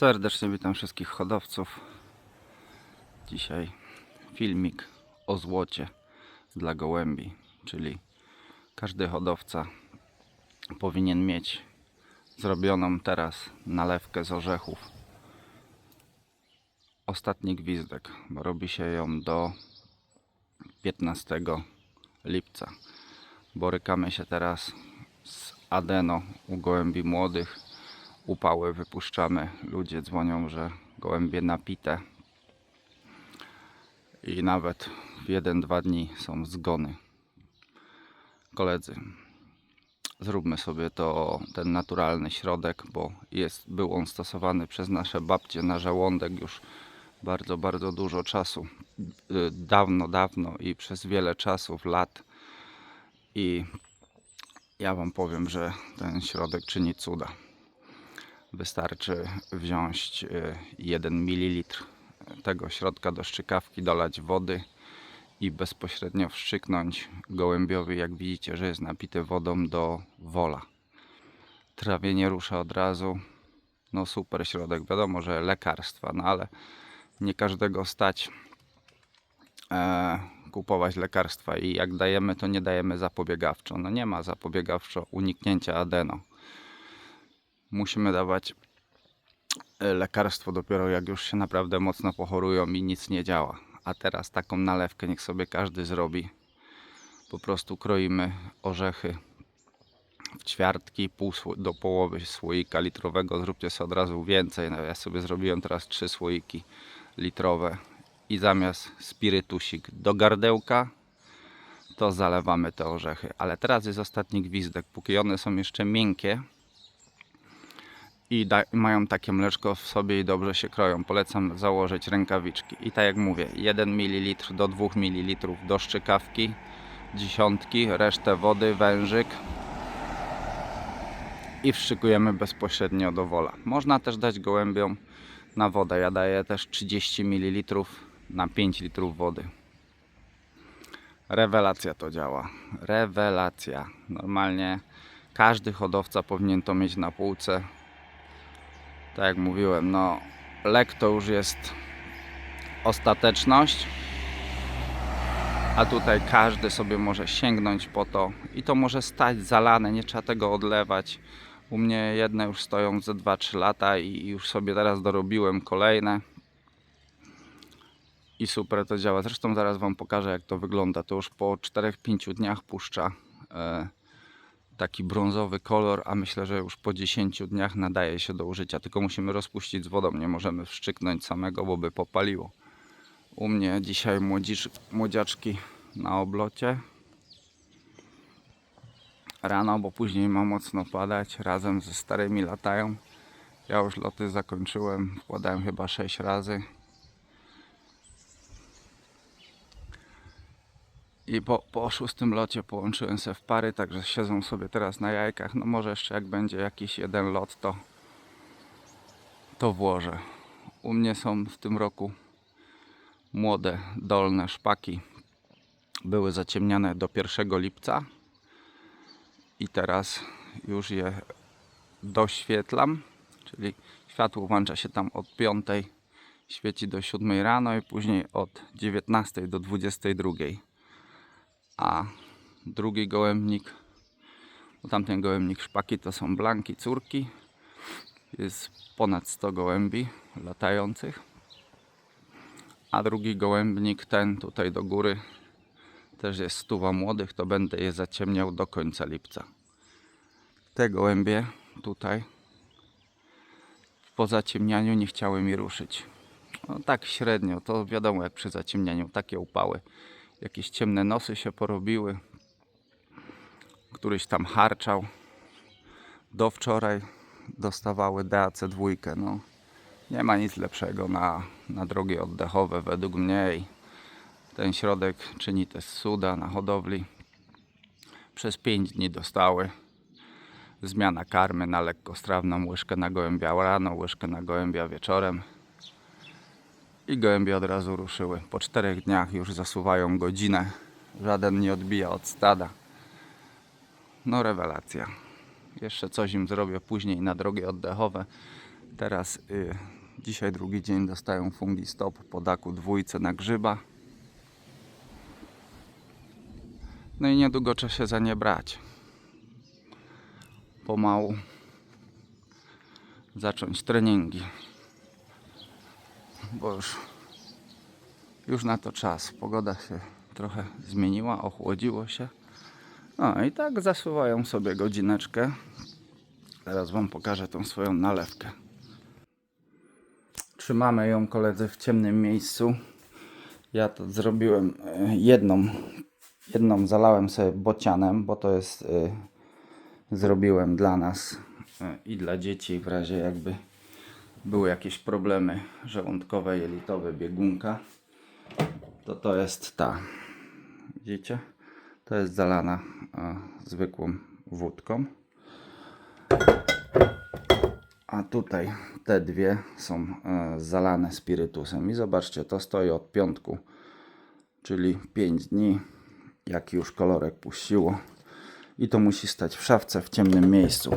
Serdecznie witam wszystkich hodowców. Dzisiaj filmik o złocie dla gołębi, czyli każdy hodowca powinien mieć zrobioną teraz nalewkę z orzechów. Ostatni gwizdek, bo robi się ją do 15 lipca. Borykamy się teraz z adeno u gołębi młodych upały wypuszczamy. Ludzie dzwonią, że gołębie napite. I nawet w 1-2 dni są zgony. Koledzy, zróbmy sobie to ten naturalny środek, bo jest, był on stosowany przez nasze babcie na żołądek już bardzo, bardzo dużo czasu. Y, Dawno, dawno i przez wiele czasów, lat. I ja Wam powiem, że ten środek czyni cuda. Wystarczy wziąć y, 1 ml tego środka do szczykawki, dolać wody i bezpośrednio wszczyknąć gołębiowi, jak widzicie, że jest napity wodą do wola. Trawienie rusza od razu. No super środek, wiadomo, że lekarstwa, no ale nie każdego stać e, kupować lekarstwa i jak dajemy, to nie dajemy zapobiegawczo. No nie ma zapobiegawczo uniknięcia adeno musimy dawać e, lekarstwo dopiero jak już się naprawdę mocno pochorują i nic nie działa. A teraz taką nalewkę niech sobie każdy zrobi. Po prostu kroimy orzechy w ćwiartki pół, do połowy słoika litrowego. Zróbcie sobie od razu więcej. No, ja sobie zrobiłem teraz trzy słoiki litrowe i zamiast spirytusik do gardełka to zalewamy te orzechy. Ale teraz jest ostatni gwizdek. Póki one są jeszcze miękkie, i mają takie mleczko w sobie i dobrze się kroją. Polecam założyć rękawiczki. I tak jak mówię, 1 ml do 2 ml do szczykawki, dziesiątki, resztę wody, wężyk i wszczykujemy bezpośrednio do wola. Można też dać gołębiom na wodę. Ja daję też 30 ml na 5 litrów wody. Rewelacja to działa. Rewelacja. Normalnie każdy hodowca powinien to mieć na półce tak jak mówiłem, no lek to już jest ostateczność, a tutaj każdy sobie może sięgnąć po to i to może stać zalane, nie trzeba tego odlewać. U mnie jedne już stoją ze 2-3 lata i już sobie teraz dorobiłem kolejne. I super to działa. Zresztą zaraz Wam pokażę jak to wygląda. To już po 4-5 dniach puszcza e, taki brązowy kolor, a myślę, że już po 10 dniach nadaje się do użycia. Tylko musimy rozpuścić z wodą, nie możemy wszczyknąć samego, bo by popaliło. U mnie dzisiaj młodzicz, młodziaczki na oblocie. Rano, bo później ma mocno padać, razem ze starymi latają. Ja już loty zakończyłem, wkładałem chyba 6 razy. I po, po szóstym locie połączyłem se w pary, także siedzą sobie teraz na jajkach. No może jeszcze jak będzie jakiś jeden lot, to, to włożę. U mnie są w tym roku młode, dolne szpaki. Były zaciemniane do 1 lipca i teraz już je doświetlam, czyli światło włącza się tam od 5, świeci do 7 rano i później od 19 do 22 a drugi gołębnik, bo tamten gołębnik szpaki to są blanki córki. Jest ponad 100 gołębi latających. A drugi gołębnik, ten tutaj do góry, też jest stuwa młodych, to będę je zaciemniał do końca lipca. Te gołębie tutaj po zaciemnianiu nie chciały mi ruszyć. No tak średnio, to wiadomo jak przy zaciemnianiu, takie upały jakieś ciemne nosy się porobiły. Któryś tam harczał. Do wczoraj dostawały DAC2. No, nie ma nic lepszego na, na drogi oddechowe według mnie. I ten środek czyni też cuda na hodowli. Przez 5 dni dostały. Zmiana karmy na lekkostrawną, łyżkę na gołębia rano, łyżkę na gołębia wieczorem i gołębie od razu ruszyły. Po czterech dniach już zasuwają godzinę. Żaden nie odbija od stada. No rewelacja. Jeszcze coś im zrobię później na drogie oddechowe. Teraz y, dzisiaj drugi dzień dostają fungi stop po daku dwójce na grzyba. No i niedługo trzeba się za nie brać. Pomału zacząć treningi. Bo już, już na to czas. Pogoda się trochę zmieniła, ochłodziło się. No i tak zasuwają sobie godzineczkę. Teraz Wam pokażę tą swoją nalewkę. Trzymamy ją koledzy w ciemnym miejscu. Ja to zrobiłem e, jedną, jedną zalałem sobie bocianem, bo to jest e, zrobiłem dla nas e, i dla dzieci w razie jakby były jakieś problemy żołądkowe, jelitowe, biegunka. To to jest ta. Widzicie? To jest zalana e, zwykłą wódką. A tutaj te dwie są e, zalane spirytusem. I zobaczcie, to stoi od piątku, czyli 5 dni, jak już kolorek puściło. I to musi stać w szafce w ciemnym miejscu.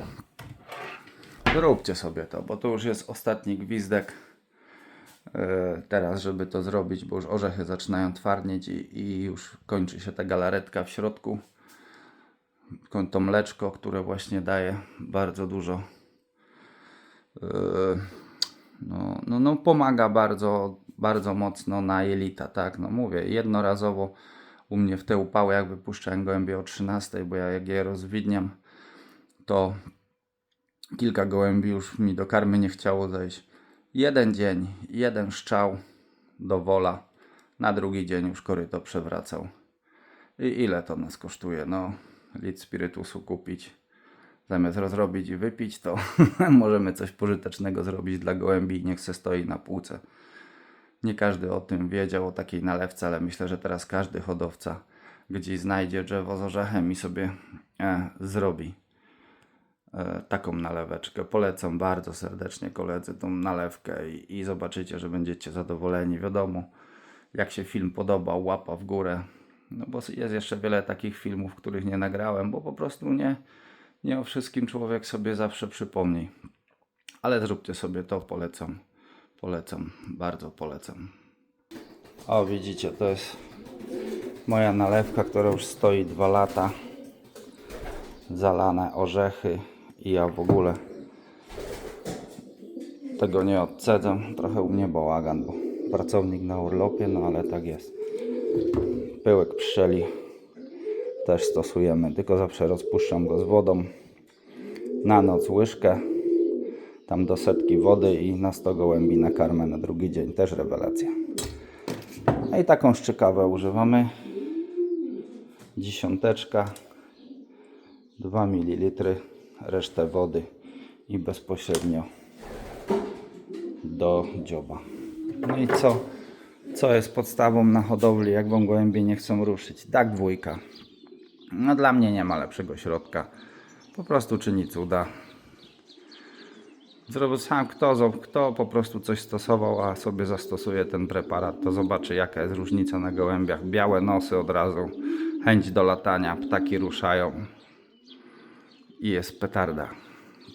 Zróbcie sobie to, bo to już jest ostatni gwizdek e, teraz, żeby to zrobić, bo już orzechy zaczynają twardnieć i, i już kończy się ta galaretka w środku. To mleczko, które właśnie daje bardzo dużo e, no, no, no pomaga bardzo, bardzo mocno na jelita, tak, no mówię, jednorazowo u mnie w te upały jak wypuszczałem gołębie o 13, bo ja jak je rozwidniam, to kilka gołębi już mi do karmy nie chciało zejść. Jeden dzień, jeden szczał do wola, na drugi dzień już koryto przewracał. I ile to nas kosztuje? No, litr spirytusu kupić. Zamiast rozrobić i wypić, to możemy coś pożytecznego zrobić dla gołębi i niech se stoi na półce. Nie każdy o tym wiedział, o takiej nalewce, ale myślę, że teraz każdy hodowca gdzieś znajdzie drzewo z orzechem i sobie e, zrobi taką naleweczkę. Polecam bardzo serdecznie koledzy tą nalewkę i, i zobaczycie, że będziecie zadowoleni. Wiadomo, jak się film podobał, łapa w górę. No bo jest jeszcze wiele takich filmów, których nie nagrałem, bo po prostu nie, nie o wszystkim człowiek sobie zawsze przypomni. Ale zróbcie sobie to, polecam. Polecam, bardzo polecam. O, widzicie, to jest moja nalewka, która już stoi dwa lata. Zalane orzechy i ja w ogóle tego nie odcedzę. Trochę u mnie bałagan, bo pracownik na urlopie, no ale tak jest. Pyłek pszczeli też stosujemy, tylko zawsze rozpuszczam go z wodą. Na noc łyżkę, tam do setki wody i na 100 gołębi na karmę na drugi dzień. Też rewelacja. No i taką szczykawę używamy. Dziesiąteczka, 2 ml, resztę wody i bezpośrednio do dzioba. No i co? Co jest podstawą na hodowli, jak wam nie chcą ruszyć? Tak dwójka. No dla mnie nie ma lepszego środka. Po prostu czyni cuda. Zrobił sam kto, kto po prostu coś stosował, a sobie zastosuje ten preparat, to zobaczy jaka jest różnica na gołębiach. Białe nosy od razu, chęć do latania, ptaki ruszają i jest petarda.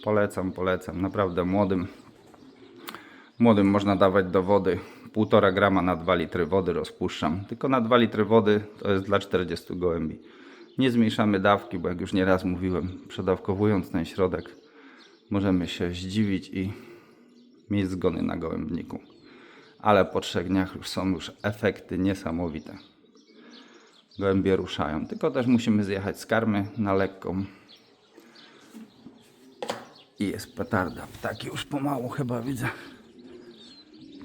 Polecam, polecam. Naprawdę młodym Młodym można dawać do wody 1,5 grama na 2 litry wody rozpuszczam. Tylko na 2 litry wody to jest dla 40 gołębi. Nie zmniejszamy dawki, bo jak już nieraz mówiłem, przedawkowując ten środek możemy się zdziwić i mieć zgony na gołębniku. Ale po trzech dniach już są już efekty niesamowite. Gołębie ruszają. Tylko też musimy zjechać z karmy na lekką. I jest petarda. Ptaki już pomału chyba widzę.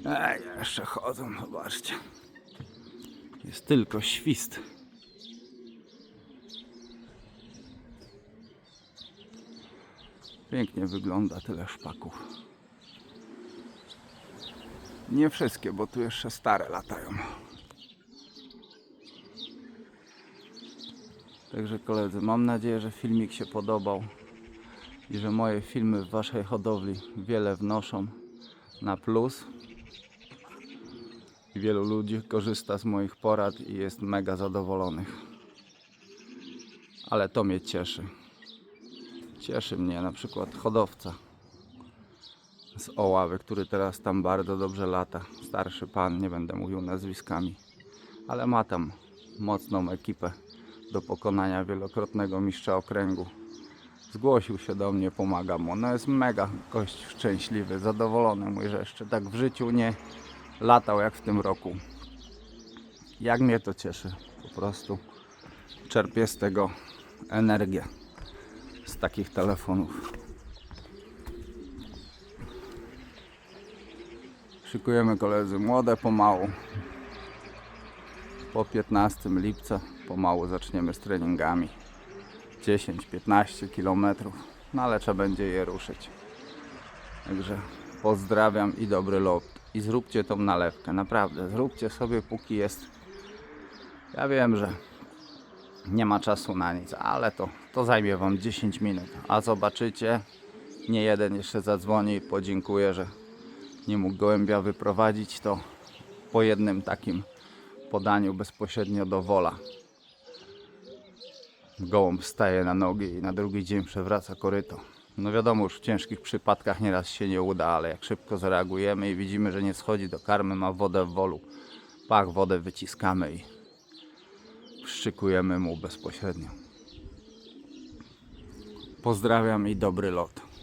Ej, jeszcze chodzą, zobaczcie. Jest tylko świst. Pięknie wygląda tyle szpaków. Nie wszystkie, bo tu jeszcze stare latają. Także koledzy, mam nadzieję, że filmik się podobał i że moje filmy w waszej hodowli wiele wnoszą na plus. I wielu ludzi korzysta z moich porad i jest mega zadowolonych. Ale to mnie cieszy. Cieszy mnie na przykład hodowca z Oławy, który teraz tam bardzo dobrze lata. Starszy pan, nie będę mówił nazwiskami, ale ma tam mocną ekipę do pokonania wielokrotnego mistrza okręgu. Zgłosił się do mnie, pomagam mu. No jest mega gość szczęśliwy, zadowolony. Mój, że jeszcze tak w życiu nie latał jak w tym roku. Jak mnie to cieszy. Po prostu czerpię z tego energię. Z takich telefonów. Szykujemy koledzy młode pomału. Po 15 lipca pomału zaczniemy z treningami. 10-15 km, no ale trzeba będzie je ruszyć. Także pozdrawiam i dobry lot. I zróbcie tą nalewkę, naprawdę. Zróbcie sobie póki jest. Ja wiem, że nie ma czasu na nic, ale to, to zajmie Wam 10 minut. A zobaczycie, nie jeden jeszcze zadzwoni i podziękuję, że nie mógł gołębia wyprowadzić, to po jednym takim podaniu bezpośrednio do wola. Gołąb staje na nogi i na drugi dzień przewraca koryto. No wiadomo, już w ciężkich przypadkach nieraz się nie uda, ale jak szybko zareagujemy i widzimy, że nie schodzi do karmy, ma wodę w wolu, pach, wodę wyciskamy i wszczykujemy mu bezpośrednio. Pozdrawiam i dobry lot.